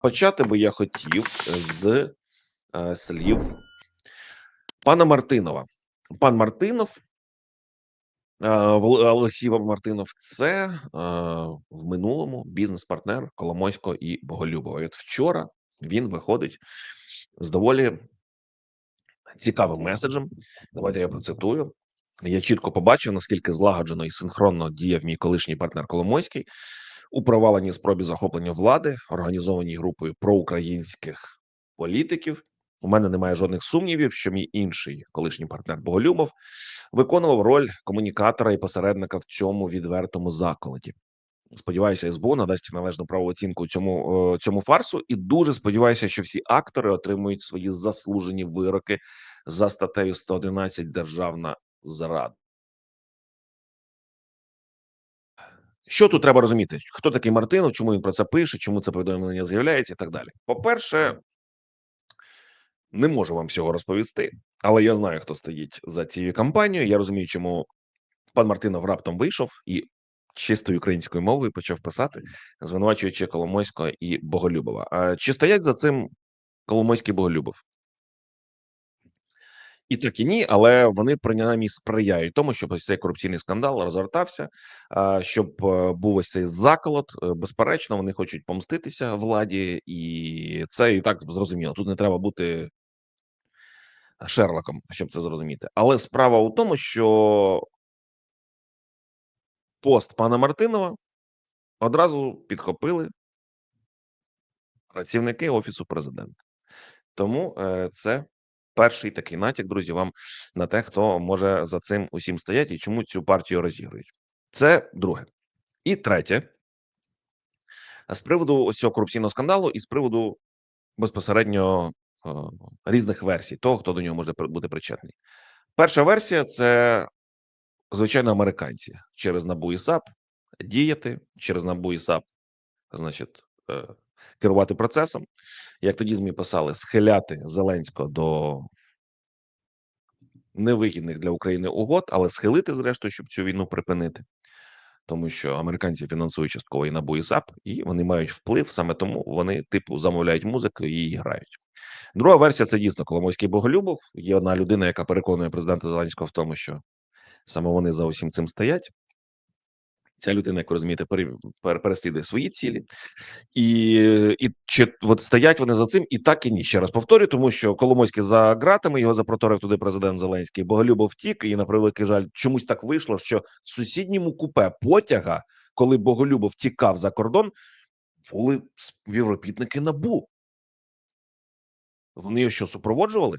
Почати би я хотів з е, слів пана Мартинова. Пан Мартинов, е, Олексій Мартинов, це е, в минулому бізнес-партнер Коломойського і Боголюбова. І от вчора він виходить з доволі цікавим меседжем. Давайте я процитую. Я чітко побачив, наскільки злагоджено і синхронно діяв мій колишній партнер Коломойський у проваленій спробі захоплення влади, організованій групою проукраїнських політиків. У мене немає жодних сумнівів, що мій інший колишній партнер Боголюбов виконував роль комунікатора і посередника в цьому відвертому заколоті. Сподіваюся, СБУ надасть належну правову оцінку цьому, е, цьому фарсу, і дуже сподіваюся, що всі актори отримують свої заслужені вироки за статтею 111 державна зрада. Що тут треба розуміти? Хто такий Мартинов? Чому він про це пише? Чому це повідомлення з'являється і так далі? По-перше, не можу вам всього розповісти, але я знаю, хто стоїть за цією кампанією. Я розумію, чому пан Мартинов раптом вийшов і чистою українською мовою почав писати, звинувачуючи Коломойського і Боголюбова. А чи стоять за цим Коломойський Боголюбов? І так і ні, але вони принаймні сприяють тому, щоб ось цей корупційний скандал розгортався, щоб е, був ось цей заколот. Е, Безперечно, вони хочуть помститися владі, і це і так зрозуміло. Тут не треба бути Шерлоком, щоб це зрозуміти. Але справа у тому, що пост пана Мартинова одразу підхопили працівники офісу президента. Тому е, це перший такий натяк, друзі, вам на те, хто може за цим усім стоять і чому цю партію розігрують. Це друге. І третє, з приводу ось цього корупційного скандалу, і з приводу безпосередньо е, різних версій, того, хто до нього може бути причетний. Перша версія це звичайно американці через НАБУ і САП діяти через НАБУ і САП, значить, е, керувати процесом. Як тоді ЗМІ писали, схиляти Зеленського до невигідних для України угод, але схилити, зрештою, щоб цю війну припинити. Тому що американці фінансують частково і НАБУ і САП, і вони мають вплив саме тому вони типу замовляють музику і її грають. Друга версія це дійсно Коломойський Боголюбов. Є одна людина, яка переконує президента Зеленського в тому, що саме вони за усім цим стоять. Ця людина, як ви розумієте, пере- пер- переслідує свої цілі, і, і чи от стоять вони за цим, і так і ні. Ще раз повторю, тому що Коломойський за ґратами його запроторив туди президент Зеленський. Боголюбов втік, і на превеликий жаль, чомусь так вийшло, що в сусідньому купе потяга, коли Боголюбов тікав за кордон, були співробітники набу. Вони його що супроводжували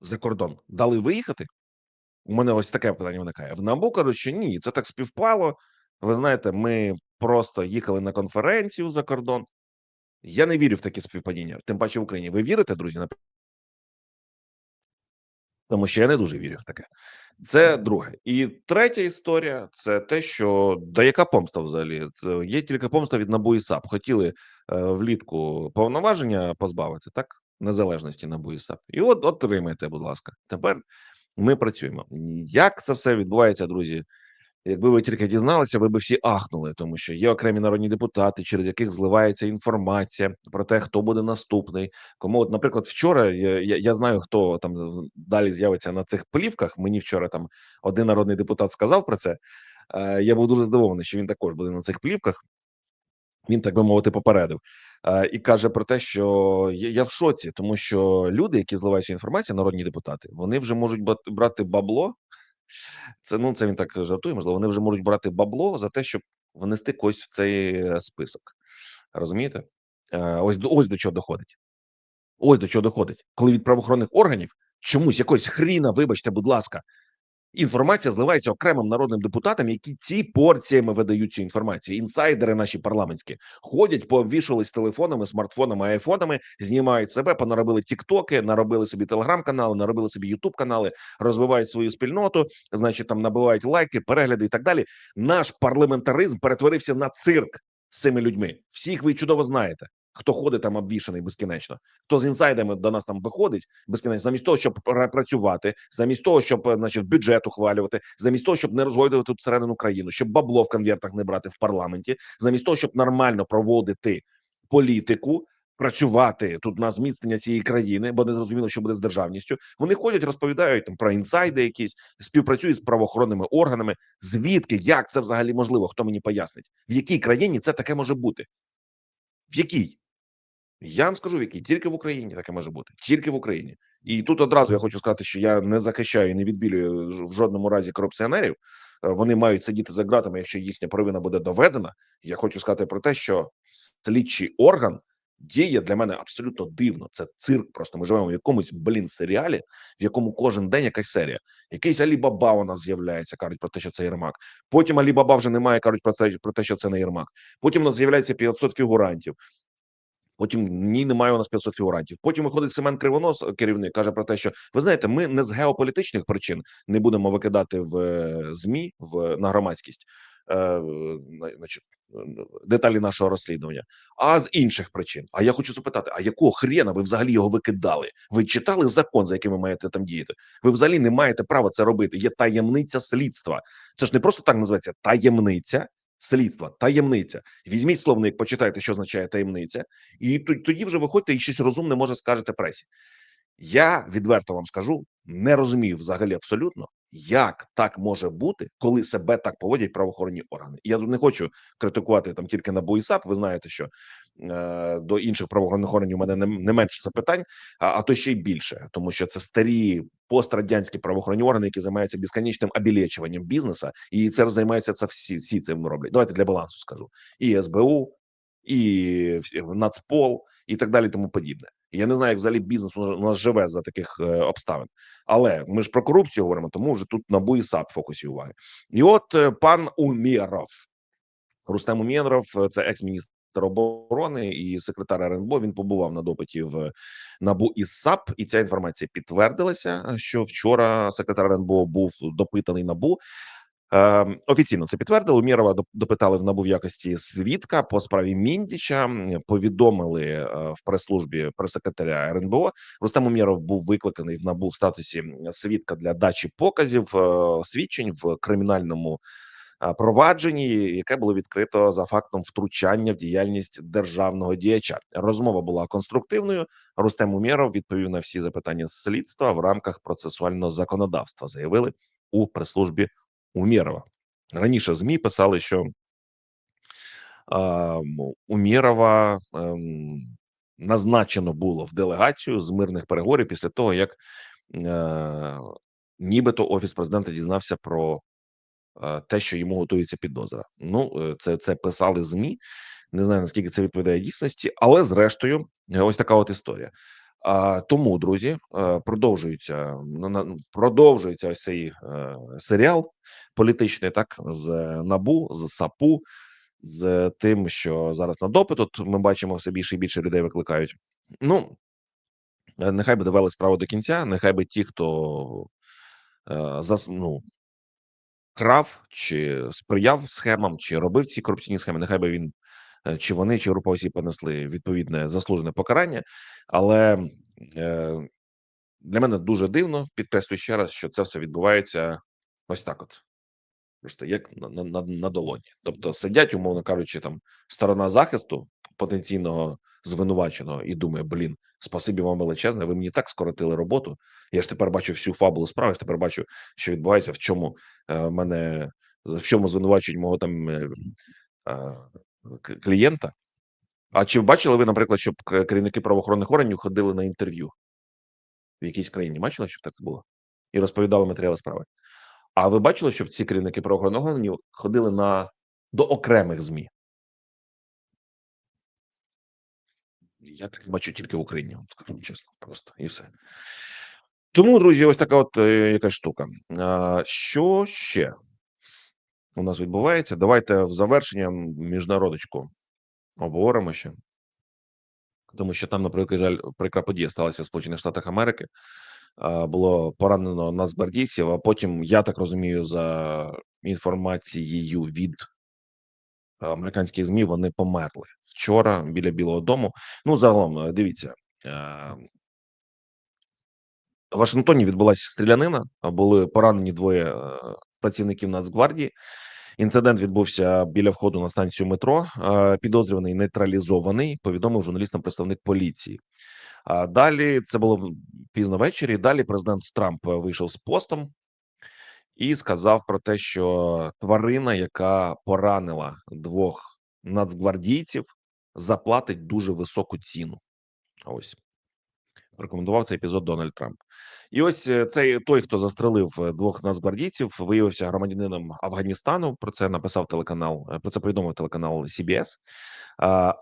за кордон, дали виїхати. У мене ось таке питання виникає. В НАБУ кажуть, що ні, це так співпало. Ви знаєте, ми просто їхали на конференцію за кордон. Я не вірю в такі співпадіння, тим паче в Україні. Ви вірите, друзі? Тому що я не дуже вірю в таке. Це друге. І третя історія це те, що да яка помста взагалі? Це є тільки помста від НАБУ і САП. Хотіли е, влітку повноваження позбавити, так? Незалежності НАБУ і І от отримайте, будь ласка. Тепер ми працюємо. Як це все відбувається, друзі? Якби ви тільки дізналися, ви б всі ахнули, тому що є окремі народні депутати, через яких зливається інформація про те, хто буде наступний. Кому, от, наприклад, вчора я, я, я знаю, хто там далі з'явиться на цих плівках. Мені вчора там один народний депутат сказав про це. Е, я був дуже здивований, що він також буде на цих плівках. Він, так би мовити, попередив е, і каже про те, що я, в шоці, тому що люди, які зливають цю народні депутати, вони вже можуть брати бабло. Це ну це він так жартує. Можливо, вони вже можуть брати бабло за те, щоб внести когось в цей е, список. Розумієте? Е, ось ось до чого доходить. Ось до чого доходить, коли від правоохоронних органів чомусь якось хріна, вибачте, будь ласка, інформація зливається окремим народним депутатам, які ці порціями видають цю інформацію. Інсайдери наші парламентські ходять, пообвішувались телефонами, смартфонами, айфонами, знімають себе, понаробили тіктоки, наробили собі телеграм-канали, наробили собі ютуб канали, розвивають свою спільноту, значить, там набивають лайки, перегляди і так далі. Наш парламентаризм перетворився на цирк з цими людьми. Всіх ви чудово знаєте. Хто ходить там обвішаний безкінечно, хто з інсайдами до нас там виходить безкінечно, замість того, щоб пра- працювати, замість того, щоб е, значить бюджет ухвалювати, замість того, щоб не розгойдувати тут всередину країну, щоб бабло в конвертах не брати в парламенті, замість того, щоб нормально проводити політику, працювати тут на зміцнення цієї країни, бо не зрозуміло, що буде з державністю. Вони ходять, розповідають там про інсайди, якісь співпрацюють з правоохоронними органами. Звідки як це взагалі можливо? Хто мені пояснить, в якій країні це таке може бути? В якій? Я вам скажу, в якій тільки в Україні таке може бути, тільки в Україні. І тут одразу я хочу сказати, що я не захищаю і не відбілюю в жодному разі корупціонерів. Е, Вони мають сидіти за ґратами, якщо їхня провина буде доведена. Я хочу сказати про те, що слідчий орган діє для мене абсолютно дивно. Це цирк. Просто ми живемо в якомусь блін серіалі, в якому кожен день якась серія. Якийсь Алібаба у нас з'являється, кажуть про те, що це Єрмак. Потім Алібаба вже немає, кажуть про це про те, що це не Єрмак. Потім у нас з'являється 500 фігурантів. Потім ні, немає у нас 500 фігурантів. Потім виходить Семен Кривонос, е, керівник, каже про те, що ви знаєте, ми не з геополітичних причин не будемо викидати в е, змі в на громадськість е, значить, деталі нашого розслідування, а з інших причин. А я хочу запитати: а якого хрена ви взагалі його викидали? Ви читали закон, за яким ви маєте там діяти? Ви взагалі не маєте права це робити. Є таємниця слідства. Це ж не просто так називається таємниця. Слідства, таємниця. Візьміть словник, почитайте, що означає таємниця, і тоді вже виходьте і щось розумне може скажете пресі. Я відверто вам скажу, не розумію взагалі абсолютно, як так може бути, коли себе так поводять правоохоронні органи. Я тут не хочу критикувати там тільки на БУІСАП. Ви знаєте, що до інших правоохоронних органів у мене не, менше запитань, а, а то ще й більше, тому що це старі пострадянські правоохоронні органи, які займаються безконечним обілечуванням бізнесу, і це займаються це всі, всі цим роблять. Давайте для балансу скажу: і СБУ, і Нацпол, і так далі, тому подібне. Я не знаю, як взагалі бізнес у нас- живе за таких е, обставин. Але ми ж про корупцію говоримо, тому вже тут НАБУ і САП в фокусі уваги. І от е, пан Умєров, Рустем Умєров, е, це екс-міністр оборони і секретар РНБО. Він побував на допиті в НАБУ і САП, і ця інформація підтвердилася, що вчора секретар РНБО був допитаний НАБУ. Е, офіційно це підтвердили. Умєрова доп- допитали в НАБУ в якості свідка по справі Міндіча. Повідомили е, в прес-службі прес-секретаря РНБО. Рустем Умєров був викликаний в НАБУ в статусі свідка для дачі показів е, свідчень в кримінальному провадженні, яке було відкрито за фактом втручання в діяльність державного діяча. Розмова була конструктивною. Рустем Умєров відповів на всі запитання слідства в рамках процесуального законодавства. Заявили у прес-службі Умєрова. Раніше змі писали, що м, Умєрова ем, назначено було в делегацію з мирних переговорів після того, як е, нібито офіс президента дізнався про е, те, що йому готується підозра. Ну, е, це, це писали змі. Не знаю наскільки це відповідає дійсності, але зрештою, е, ось така от історія. А тому, друзі, е, продовжується продовжується ось цей е, серіал політичний, так з набу, з САПу, з тим, що зараз на допит. От ми бачимо, все більше і більше людей викликають. Ну е, нехай би довели справу до кінця. Нехай би ті, хто е, ну, крав чи сприяв схемам, чи робив ці корупційні схеми. Нехай би він е, чи вони, чи група осіб понесли відповідне заслужене покарання. Але е, для мене дуже дивно, підкреслюю ще раз, що це все відбувається ось так: от просто як на, на, на, на долоні. Тобто сидять, умовно кажучи, там сторона захисту потенційного звинуваченого і думає: блін, спасибі вам величезне. Ви мені так скоротили роботу. Я ж тепер бачу всю фабулу справи. Я тепер бачу, що відбувається, в чому е, мене в чому звинувачують мого там е, е, клієнта. А чи бачили ви, наприклад, щоб керівники правоохоронних органів ходили на інтерв'ю в якійсь країні? Бачили, щоб так було? І розповідали матеріали справи. А ви бачили, щоб ці керівники правоохоронних органів ходили на до окремих ЗМІ? Я так бачу тільки в Україні, вам скажу чесно, просто і все. Тому, друзі, ось така от е, якась штука. Що ще у нас відбувається? Давайте в завершення міжнародочку обговоримо ще. Тому що там, наприклад, прикра подія сталася в Сполучених Штатах Америки. Було поранено нацгвардійців, а потім, я так розумію, за інформацією від американських ЗМІ, вони померли вчора біля Білого Дому. Ну, загалом, е, дивіться. е, В Вашингтоні відбулася стрілянина, були поранені двоє е, працівників Нацгвардії. Інцидент відбувся біля входу на станцію метро. Е, Підозрюваний нейтралізований, повідомив журналістам представник поліції. А далі це було пізно ввечері. Далі президент Трамп е, вийшов з постом і сказав про те, що тварина, яка поранила двох нацгвардійців, заплатить дуже високу ціну. Ось рекомендував цей епізод Дональд Трамп. І ось е, цей той, хто застрелив е, двох нацгвардійців, виявився громадянином Афганістану. Про це написав телеканал. е, Про це повідомив телеканал CBS.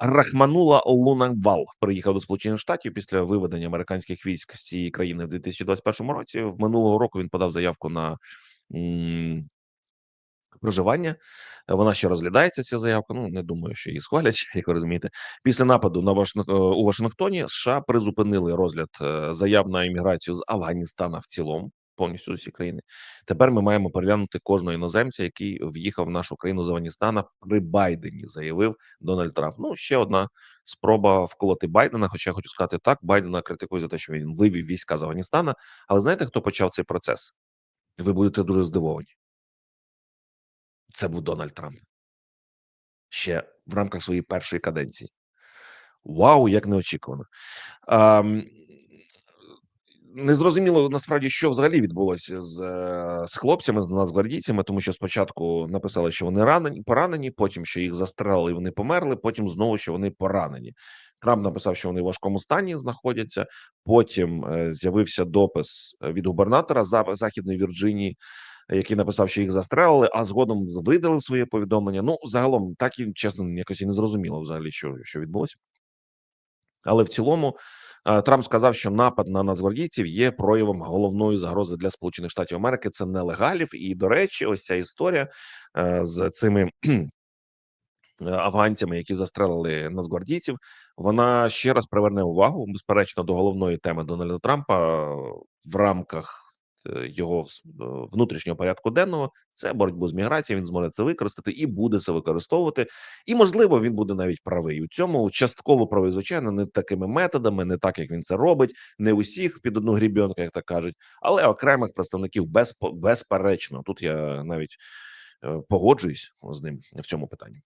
Рахманула Лунанвал приїхав до Сполучених Штатів після виведення американських військ з цієї країни в 2021 році. В минулого року він подав заявку на проживання. Е, Вона ще розглядається. Ця заявка. Ну не думаю, що її схвалять, як ви розумієте. Після нападу на Вашингтон у Вашингтоні США призупинили розгляд е, заяв на імміграцію з Афганістана в цілому. Повністю усі країни. Тепер ми маємо переглянути кожного іноземця, який в'їхав в нашу країну з Афганістана при Байдені, заявив Дональд Трамп. Ну ще одна спроба вколоти Байдена. Хоча я хочу сказати так, Байдена критикують за те, що він вивів війська з Афганістана. Але знаєте, хто почав цей процес? Ви будете дуже здивовані. Це був Дональд Трамп ще в рамках своєї першої каденції. Вау, як неочікувано. Ам, Незрозуміло насправді, що взагалі відбулося з, е, з хлопцями, з нацгвардійцями, тому що спочатку написали, що вони ранені, поранені, потім що їх застрелили, і вони померли. Потім знову що вони поранені. Трамп написав, що вони в важкому стані знаходяться. Потім е, з'явився допис від губернатора Західної Вірджинії, який написав, що їх застрелили, а згодом видалив своє повідомлення. Ну, загалом, так і чесно, якось і не зрозуміло взагалі, що, що відбулося. Але в цілому е, Трамп сказав, що напад на нацгвардійців є проявом головної загрози для Сполучених Штатів Америки. Це нелегалів. І до речі, ось ця історія е, з цими е, афганцями, які застрелили нацгвардійців, вона ще раз приверне увагу безперечно до головної теми Дональда Трампа в рамках його е, внутрішнього порядку денного. Це боротьбу з міграцією. Він зможе це використати і буде це використовувати. І можливо, він буде навіть правий у цьому. Частково правий, звичайно, не такими методами, не так як він це робить, не усіх під одну грібінку, як так кажуть, але окремих представників безпо- безперечно. Тут я навіть е, погоджуюсь з ним в цьому питанні.